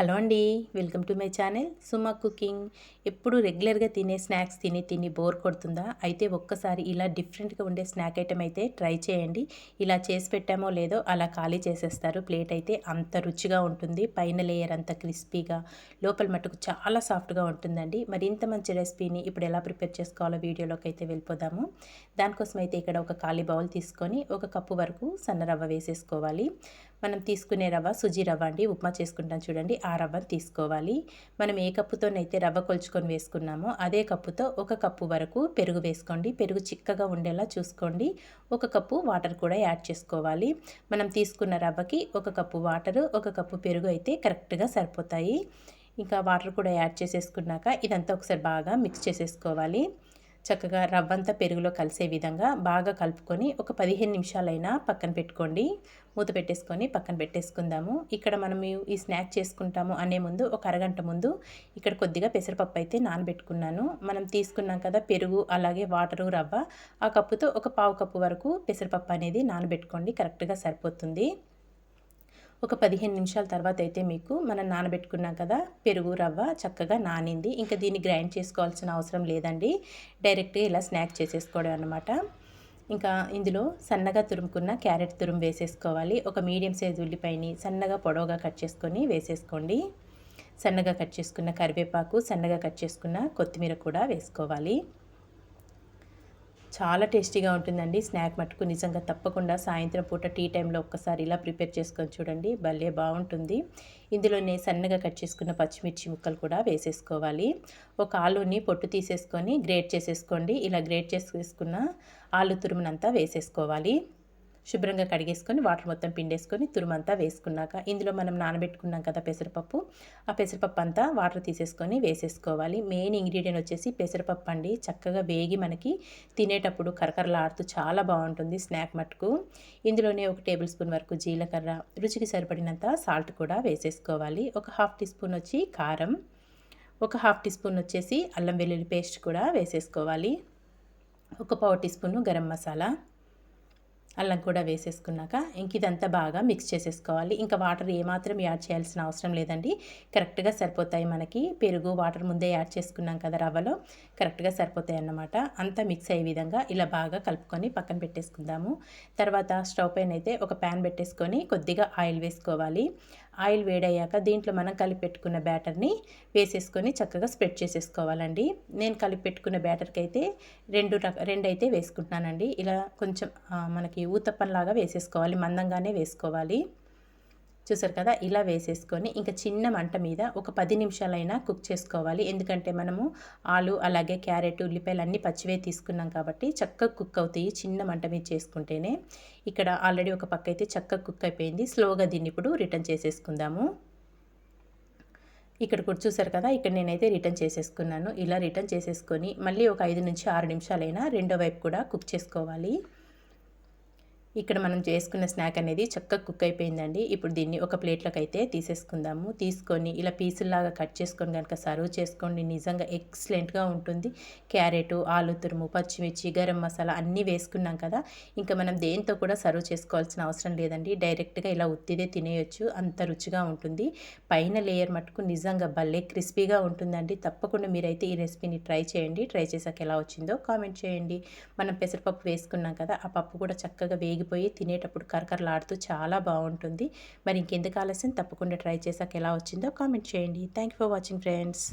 Hello అండి welcome to my channel Suma cooking. ఎప్పుడు రెగ్యులర్గా తినే స్నాక్స్ తిని తిని బోర్ కొడుతుందా? అయితే ఒక్కసారి ఇలా డిఫరెంట్గా ఉండే స్నాక్ ఐటెం అయితే ట్రై చేయండి. ఇలా చేసి పెట్టామో లేదో అలా ఖాళీ చేసేస్తారు. ప్లేట్ అయితే అంత రుచిగా ఉంటుంది. పైన లేయర్ అంత క్రిస్పీగా లోపల మటుకు చాలా సాఫ్ట్గా ఉంటుందండి. మరి ఇంత మంచి రెసిపీని ఇప్పుడు ఎలా ప్రిపేర్ చేసుకోవాలో వీడియోలోకి అయితే వెళ్ళిపోదాము. దానికోసం అయితే ఇక్కడ ఒక ఖాళీ బౌల్ తీసుకొని ఒక కప్పు వరకు సన్న రవ్వ వేసేసుకోవాలి. మనం తీసుకునే రవ్వ సుజీ రవ్వ అండి. ఉప్మా చేసుకుంటాం చూడండి. ఆ రవ్వను తీసుకోవాలి. మనం ఏ కప్పుతోనైతే రవ్వ కొలుచుకొని వేసుకున్నామో అదే కప్పుతో ఒక కప్పు వరకు పెరుగు వేసుకోండి. పెరుగు చిక్కగా ఉండేలా చూసుకోండి. ఒక కప్పు వాటర్ కూడా యాడ్ చేసుకోవాలి. మనం తీసుకున్న రవ్వకి ఒక కప్పు వాటర్ ఒక కప్పు పెరుగు అయితే కరెక్ట్గా సరిపోతాయి. ఇంకా వాటర్ కూడా యాడ్ చేసేసుకున్నాక ఇదంతా ఒకసారి బాగా మిక్స్ చేసేసుకోవాలి. చక్కగా రవ్వంతా పెరుగులో కలిసే విధంగా బాగా కలుపుకొని ఒక పదిహేను నిమిషాలైనా పక్కన పెట్టుకోండి. మూత పెట్టేసుకొని పక్కన పెట్టేసుకుందాము. ఇక్కడ మనం ఈ స్నాక్ చేసుకుంటాము అనే ముందు ఒక అరగంట ముందు ఇక్కడ కొద్దిగా పెసరపప్పు అయితే నానబెట్టుకున్నాను. మనం తీసుకున్నాం కదా పెరుగు అలాగే వాటరు రవ్వ. ఆ కప్పుతో ఒక పావు కప్పు వరకు పెసరపప్పు అనేది నానబెట్టుకోండి. కరెక్ట్గా సరిపోతుంది. ఒక పదిహేను నిమిషాల తర్వాత అయితే మీకు మనం నానబెట్టుకున్నాం కదా పెరుగు రవ్వ చక్కగా నానింది. ఇంకా దీన్ని గ్రైండ్ చేసుకోవాల్సిన అవసరం లేదండి. డైరెక్ట్గా ఇలా స్నాక్ చేసేసుకోవడం అనమాట ఇంకా ఇందులో సన్నగా తురుముకున్న క్యారెట్ తురుము వేసేసుకోవాలి. ఒక మీడియం సైజ్ ఉల్లిపాయని సన్నగా పొడవుగా కట్ చేసుకొని వేసేసుకోండి. సన్నగా కట్ చేసుకున్న కరివేపాకు సన్నగా కట్ చేసుకున్న కొత్తిమీర కూడా వేసుకోవాలి. చాలా టేస్టీగా ఉంటుందండి. స్నాక్ మటుకు నిజంగా తప్పకుండా సాయంత్రం పూట టీ టైంలో ఒక్కసారి ఇలా ప్రిపేర్ చేసుకొని చూడండి. భలే బాగుంటుంది. ఇందులోనే సన్నగా కట్ చేసుకున్న పచ్చిమిర్చి ముక్కలు కూడా వేసేసుకోవాలి. ఒక ఆలుని పొట్టు తీసేసుకొని గ్రేట్ చేసేసుకోండి. ఇలా గ్రేట్ చేసేసుకున్న ఆలు తురుమునంతా వేసేసుకోవాలి. శుభ్రంగా కడిగేసుకొని వాటర్ మొత్తం పిండేసుకొని తురుమంతా వేసుకున్నాక ఇందులో మనం నానబెట్టుకున్నాం కదా పెసరపప్పు. ఆ పెసరపప్పు అంతా వాటర్ తీసేసుకొని వేసేసుకోవాలి. మెయిన్ ఇంగ్రీడియంట్ వచ్చేసి పెసరపప్పు అండి. చక్కగా వేగి మనకి తినేటప్పుడు కరకరలాడుతూ చాలా బాగుంటుంది స్నాక్ మట్టుకు ఇందులోనే ఒక టేబుల్ స్పూన్ వరకు జీలకర్ర రుచికి సరిపడినంత సాల్ట్ కూడా వేసేసుకోవాలి. ఒక హాఫ్ టీ స్పూన్ వచ్చి కారం ఒక హాఫ్ టీ స్పూన్ వచ్చేసి అల్లం వెల్లుల్లి పేస్ట్ కూడా వేసేసుకోవాలి. ఒక పావు టీ స్పూన్ గరం మసాలా అల్లం కూడా వేసేసుకున్నాక ఇంక ఇదంతా బాగా మిక్స్ చేసేసుకోవాలి. ఇంకా వాటర్ ఏమాత్రం యాడ్ చేయాల్సిన అవసరం లేదండి. కరెక్ట్గా సరిపోతాయి మనకి. పెరుగు వాటర్ ముందే యాడ్ చేసుకున్నాం కదా రవ్వలో. కరెక్ట్గా సరిపోతాయి అన్నమాట. అంతా మిక్స్ అయ్యే విధంగా ఇలా బాగా కలుపుకొని పక్కన పెట్టేసుకుందాము. తర్వాత స్టవ్ పైన అయితే ఒక ప్యాన్ పెట్టేసుకొని కొద్దిగా ఆయిల్ వేసుకోవాలి. ఆయిల్ వేడయ్యాక దీంట్లో మనం కలిపి పెట్టుకున్న బ్యాటర్ని వేసేసుకొని చక్కగా స్ప్రెడ్ చేసేసుకోవాలండి. నేను కలిపి పెట్టుకున్న బ్యాటర్కి అయితే రెండు రెండు అయితే వేసుకుంటున్నానండి. ఇలా కొంచెం మనకి ఊతప్పంలాగా వేసేసుకోవాలి మందంగానే వేసుకోవాలి. చూసారు కదా? ఇలా వేసేసుకొని ఇంకా చిన్న మంట మీద ఒక పది నిమిషాలైనా కుక్ చేసుకోవాలి. ఎందుకంటే మనము ఆలు అలాగే క్యారెట్ ఉల్లిపాయలు అన్నీ పచ్చివే తీసుకున్నాం కాబట్టి చక్కగా కుక్ అవుతాయి చిన్న మంట మీద చేసుకుంటేనే. ఇక్కడ ఆల్రెడీ ఒక పక్క అయితే చక్కగా కుక్ అయిపోయింది. స్లోగా దీన్ని ఇప్పుడు రిటర్న్ చేసేసుకుందాము. ఇక్కడ కూడా చూసారు కదా? ఇక్కడ నేనైతే రిటర్న్ చేసేసుకున్నాను. ఇలా రిటర్న్ చేసేసుకొని మళ్ళీ ఒక ఐదు నుంచి ఆరు నిమిషాలైనా రెండో వైపు కూడా కుక్ చేసుకోవాలి. ఇక్కడ మనం చేసుకున్న స్నాక్ అనేది చక్కగా కుక్ అయిపోయిందండి. ఇప్పుడు దీన్ని ఒక ప్లేట్లోకి అయితే తీసేసుకుందాము. తీసుకొని ఇలా పీసుల్లాగా కట్ చేసుకొని కనుక సర్వ్ చేసుకోండి. నిజంగా ఎక్సలెంట్గా ఉంటుంది. క్యారెట్ ఆలు తురుము పచ్చిమిర్చి గరం మసాలా అన్నీ వేసుకున్నాం కదా. ఇంకా మనం దేంతో కూడా సర్వ్ చేసుకోవాల్సిన అవసరం లేదండి. డైరెక్ట్గా ఇలా ఉత్తిదే తినేయొచ్చు. అంత రుచిగా ఉంటుంది. పైన లేయర్ మటుకు నిజంగా భలే క్రిస్పీగా ఉంటుందండి. తప్పకుండా మీరైతే ఈ రెసిపీని ట్రై చేయండి. ట్రై చేసాక ఎలా వచ్చిందో కామెంట్ చేయండి. మనం పెసరపప్పు వేసుకున్నాం కదా ఆ పప్పు కూడా చక్కగా వేగి వేగిపోయి తినేటప్పుడు కరకరలాడుతూ చాలా బాగుంటుంది. మరి ఇంకెందుకు ఆలస్యం? తప్పకుండా ట్రై చేశాక ఎలా వచ్చిందో కామెంట్ చేయండి. Thank for watching friends